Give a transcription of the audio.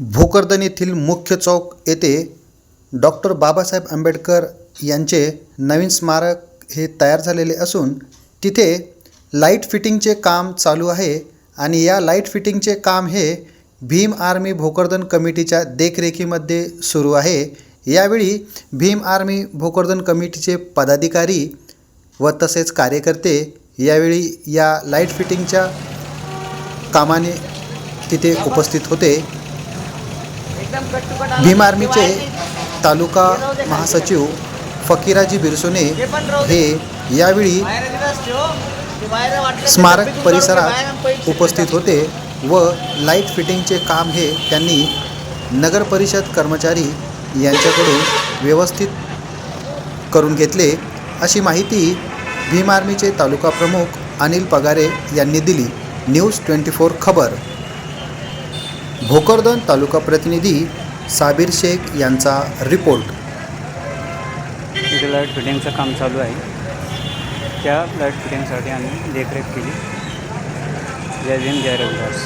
भोकरदन येथील मुख्य चौक येथे डॉक्टर बाबासाहेब आंबेडकर यांचे नवीन स्मारक हे तयार झालेले असून तिथे लाइट फिटिंगचे काम चालू आहे आणि या लाइट फिटिंगचे काम हे भीम आर्मी भोकरदन कमिटीच्या देखरेखीमध्ये सुरू आहे. यावेळी भीम आर्मी भोकरदन कमिटीचे पदाधिकारी व तसेच कार्यकर्ते यावेळी या लाइट फिटिंगच्या कामाने तिथे उपस्थित होते. भीम आर्मीचे तालुका महासचिव फकीराजी बिरसोने हे यावेळी स्मारक परिसरात उपस्थित होते व लाइट फिटिंगचे काम हे त्यांनी नगर परिषद कर्मचारी यांच्याकडून व्यवस्थित करून घेतले अशी माहिती भीम आर्मीचे तालुका प्रमुख अनिल पगारे यांनी दिली. न्यूज ट्वेंटी फोर खबर. भोकरदन तालुका प्रतिनिधी साबीर शेख यांचा रिपोर्ट. इथे लाइट फिटिंगचं काम चालू आहे. त्या लाइट फिटिंगसाठी आम्ही देखरेख केली. जय भीम जय रविदास.